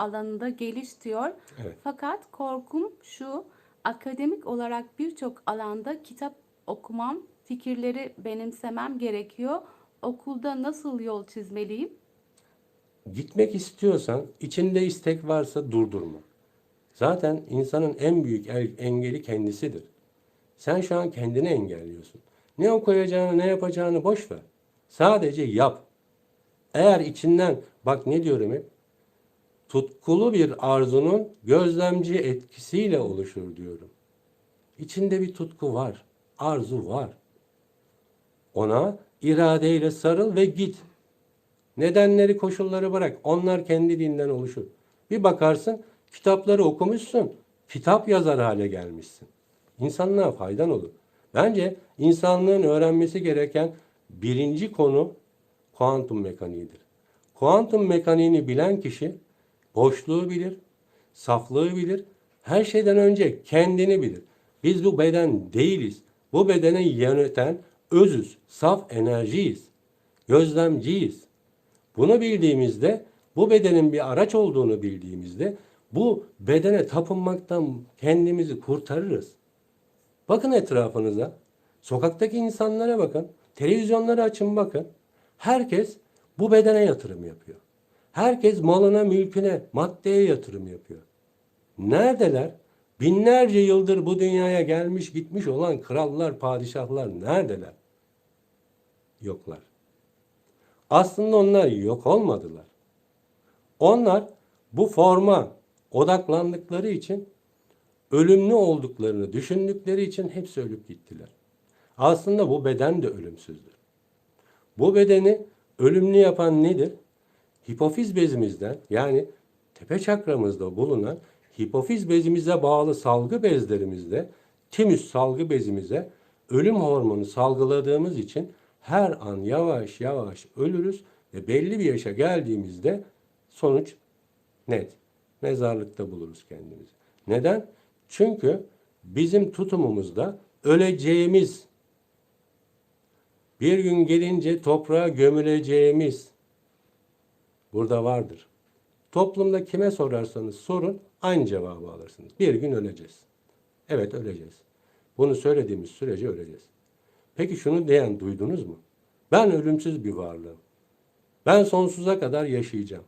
alanında geliş diyor. Evet. Fakat korkum şu, akademik olarak birçok alanda kitap okumam, fikirleri benimsemem gerekiyor. Okulda nasıl yol çizmeliyim? Gitmek istiyorsan, içinde istek varsa durdurma. Zaten insanın en büyük el- engeli kendisidir. Sen şu an kendini engelliyorsun. Ne okuyacağını, ne yapacağını boş ver. Sadece yap. Eğer içinden, bak ne diyorum hep, tutkulu bir arzunun gözlemci etkisiyle oluşur diyorum. İçinde bir tutku var, arzu var. Ona iradeyle sarıl ve git. Nedenleri, koşulları bırak. Onlar kendiliğinden oluşur. Bir bakarsın kitapları okumuşsun. Kitap yazar hale gelmişsin. İnsanlığa faydan olur. Bence insanlığın öğrenmesi gereken birinci konu kuantum mekaniğidir. Kuantum mekaniğini bilen kişi boşluğu bilir, saflığı bilir, her şeyden önce kendini bilir. Biz bu beden değiliz. Bu bedeni yöneten özüz, saf enerjiyiz. Gözlemciyiz. Bunu bildiğimizde, bu bedenin bir araç olduğunu bildiğimizde bu bedene tapınmaktan kendimizi kurtarırız. Bakın etrafınıza. Sokaktaki insanlara bakın. Televizyonları açın bakın. Herkes bu bedene yatırım yapıyor. Herkes malına, mülküne, maddeye yatırım yapıyor. Neredeler? Binlerce yıldır bu dünyaya gelmiş gitmiş olan krallar, padişahlar neredeler? Yoklar. Aslında onlar yok olmadılar. Onlar bu forma odaklandıkları için ölümlü olduklarını düşündükleri için hepsi ölüp gittiler. Aslında bu beden de ölümsüzdür. Bu bedeni ölümlü yapan nedir? Hipofiz bezimizden yani tepe çakramızda bulunan hipofiz bezimize bağlı salgı bezlerimizde timüs salgı bezimize ölüm hormonu salgıladığımız için her an yavaş yavaş ölürüz ve belli bir yaşa geldiğimizde sonuç net. Mezarlıkta buluruz kendimizi. Neden? Çünkü bizim tutumumuzda öleceğimiz, bir gün gelince toprağa gömüleceğimiz burada vardır. Toplumda kime sorarsanız sorun aynı cevabı alırsınız. Bir gün öleceğiz. Evet öleceğiz. Bunu söylediğimiz sürece öleceğiz. Peki şunu diyen duydunuz mu? Ben ölümsüz bir varlığım. Ben sonsuza kadar yaşayacağım.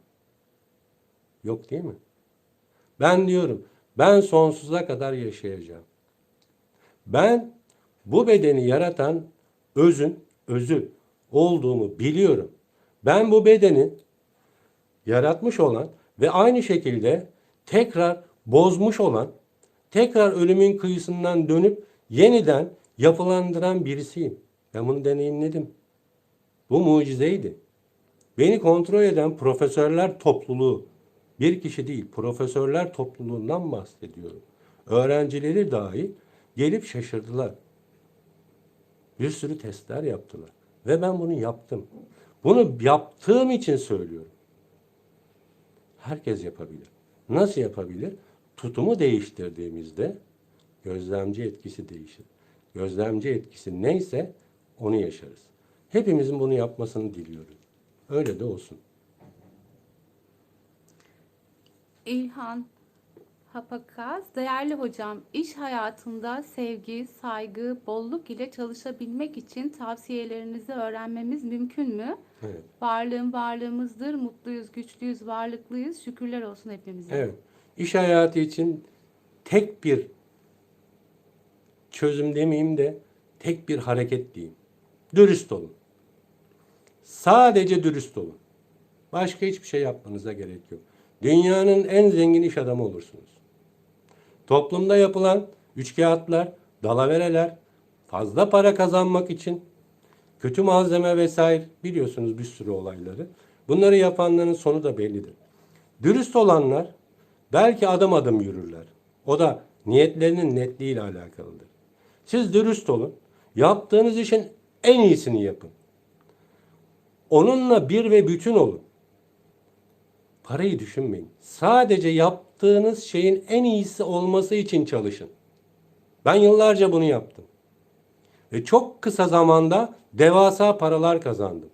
Yok değil mi? Ben diyorum ben sonsuza kadar yaşayacağım. Ben bu bedeni yaratan özün, özü olduğumu biliyorum. Ben bu bedeni yaratmış olan ve aynı şekilde tekrar bozmuş olan, tekrar ölümün kıyısından dönüp yeniden yapılandıran birisiyim. Ben bunu deneyimledim. Bu mucizeydi. Beni kontrol eden profesörler topluluğu, bir kişi değil, profesörler topluluğundan bahsediyorum. Öğrencileri dahi gelip şaşırdılar. Bir sürü testler yaptılar. Ve ben bunu yaptım. Bunu yaptığım için söylüyorum. Herkes yapabilir. Nasıl yapabilir? Tutumu değiştirdiğimizde gözlemci etkisi değişir. Gözlemci etkisi neyse onu yaşarız. Hepimizin bunu yapmasını diliyorum. Öyle de olsun. İlhan Hapakaz, değerli hocam, iş hayatında sevgi, saygı, bolluk ile çalışabilmek için tavsiyelerinizi öğrenmemiz mümkün mü? Evet. Varlığın varlığımızdır, mutluyuz, güçlüyüz, varlıklıyız. Şükürler olsun hepimize. Evet. İş hayatı için tek bir çözüm demeyeyim de tek bir hareket diyeyim. Dürüst olun. Sadece dürüst olun. Başka hiçbir şey yapmanıza gerek yok. Dünyanın en zengin iş adamı olursunuz. Toplumda yapılan üçkağıtlar, dalavereler, fazla para kazanmak için kötü malzeme vesaire biliyorsunuz bir sürü olayları. Bunları yapanların sonu da bellidir. Dürüst olanlar belki adım adım yürürler. O da niyetlerinin netliğiyle alakalıdır. Siz dürüst olun. Yaptığınız işin en iyisini yapın. Onunla bir ve bütün olun. Parayı düşünmeyin. Sadece yaptığınız şeyin en iyisi olması için çalışın. Ben yıllarca bunu yaptım. Ve çok kısa zamanda devasa paralar kazandım.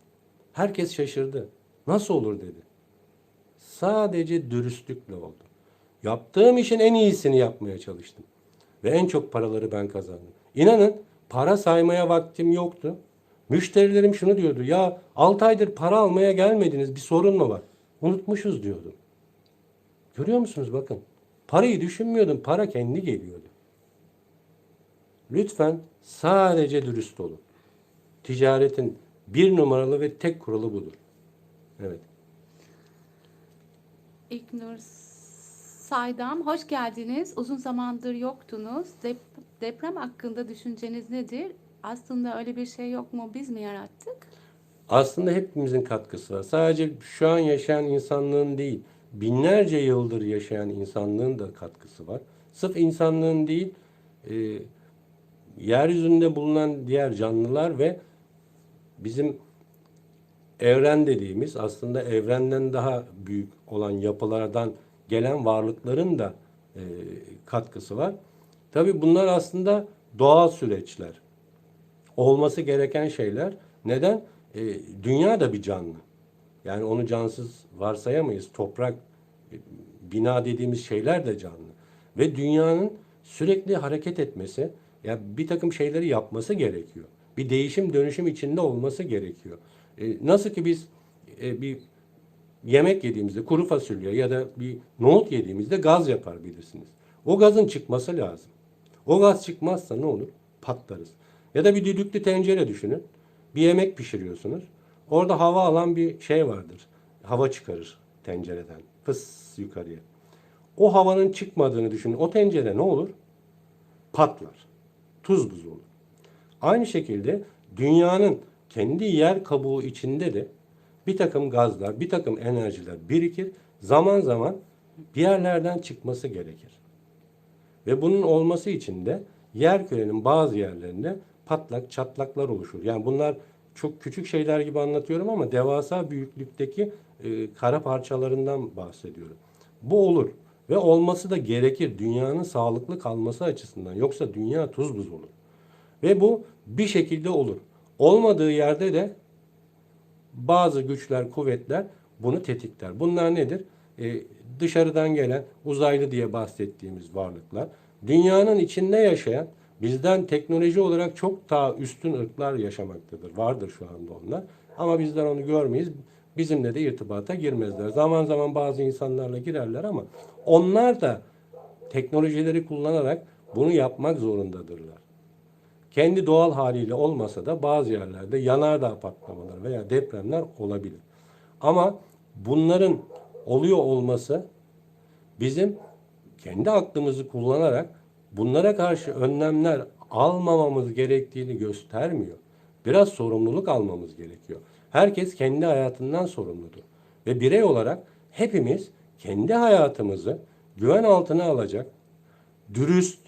Herkes şaşırdı. Nasıl olur dedi. sadece dürüstlükle oldu. Yaptığım işin en iyisini yapmaya çalıştım. Ve en çok paraları ben kazandım. İnanın para saymaya vaktim yoktu. Müşterilerim şunu diyordu. Ya 6 aydır para almaya gelmediniz. Bir sorun mu var? Unutmuşuz diyordum. Görüyor musunuz bakın. Parayı düşünmüyordum. Para kendi geliyordu. Lütfen sadece dürüst olun. Ticaretin bir numaralı ve tek kuralı budur. Evet. İlknur Saydam, hoş geldiniz. Uzun zamandır yoktunuz. Dep- deprem hakkında düşünceniz nedir? Aslında öyle bir şey yok mu? Biz mi yarattık? Aslında hepimizin katkısı var. Sadece şu an yaşayan insanlığın değil, binlerce yıldır yaşayan insanlığın da katkısı var. Sırf insanlığın değil, e, yeryüzünde bulunan diğer canlılar ve bizim evren dediğimiz aslında evrenden daha büyük olan yapılardan gelen varlıkların da e, katkısı var. Tabii bunlar aslında doğal süreçler. Olması gereken şeyler. Neden? E, dünya da bir canlı. Yani onu cansız varsayamayız. Toprak, e, bina dediğimiz şeyler de canlı. Ve dünyanın sürekli hareket etmesi, ya bir takım şeyleri yapması gerekiyor. Bir değişim dönüşüm içinde olması gerekiyor. E, nasıl ki biz e, bir yemek yediğimizde kuru fasulye ya da bir nohut yediğimizde gaz yapar bilirsiniz. O gazın çıkması lazım. O gaz çıkmazsa ne olur? Patlarız. Ya da bir düdüklü tencere düşünün. Bir yemek pişiriyorsunuz. Orada hava alan bir şey vardır. Hava çıkarır tencereden. Fıs yukarıya. O havanın çıkmadığını düşünün. O tencere ne olur? Patlar. Tuz buz olur. Aynı şekilde dünyanın kendi yer kabuğu içinde de bir takım gazlar, bir takım enerjiler birikir. Zaman zaman bir yerlerden çıkması gerekir. Ve bunun olması için de yer kürenin bazı yerlerinde patlak, çatlaklar oluşur. Yani bunlar çok küçük şeyler gibi anlatıyorum ama devasa büyüklükteki e, kara parçalarından bahsediyorum. Bu olur ve olması da gerekir dünyanın sağlıklı kalması açısından. Yoksa dünya tuz buz olur. Ve bu bir şekilde olur. Olmadığı yerde de bazı güçler, kuvvetler bunu tetikler. Bunlar nedir? Ee, dışarıdan gelen uzaylı diye bahsettiğimiz varlıklar. Dünyanın içinde yaşayan, bizden teknoloji olarak çok daha üstün ırklar yaşamaktadır. Vardır şu anda onlar. Ama bizler onu görmeyiz. Bizimle de irtibata girmezler. Zaman zaman bazı insanlarla girerler ama onlar da teknolojileri kullanarak bunu yapmak zorundadırlar kendi doğal haliyle olmasa da bazı yerlerde yanardağ patlamaları veya depremler olabilir. Ama bunların oluyor olması bizim kendi aklımızı kullanarak bunlara karşı önlemler almamamız gerektiğini göstermiyor. Biraz sorumluluk almamız gerekiyor. Herkes kendi hayatından sorumludur. Ve birey olarak hepimiz kendi hayatımızı güven altına alacak, dürüst,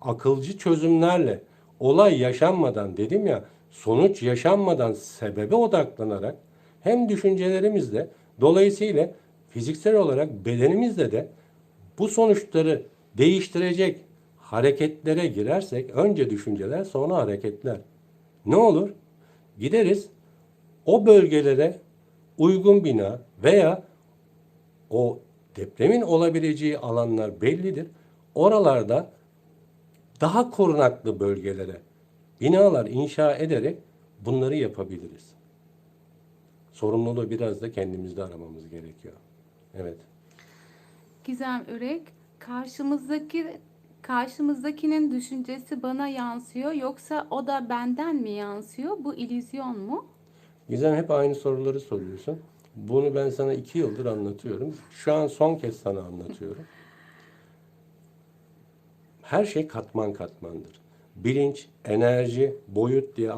akılcı çözümlerle olay yaşanmadan dedim ya sonuç yaşanmadan sebebe odaklanarak hem düşüncelerimizle dolayısıyla fiziksel olarak bedenimizle de bu sonuçları değiştirecek hareketlere girersek önce düşünceler sonra hareketler. Ne olur? Gideriz o bölgelere uygun bina veya o depremin olabileceği alanlar bellidir. Oralarda daha korunaklı bölgelere binalar inşa ederek bunları yapabiliriz. Sorumluluğu biraz da kendimizde aramamız gerekiyor. Evet. Gizem Ürek, karşımızdaki karşımızdakinin düşüncesi bana yansıyor yoksa o da benden mi yansıyor? Bu illüzyon mu? Gizem hep aynı soruları soruyorsun. Bunu ben sana iki yıldır anlatıyorum. Şu an son kez sana anlatıyorum. Her şey katman katmandır. Bilinç, enerji, boyut diye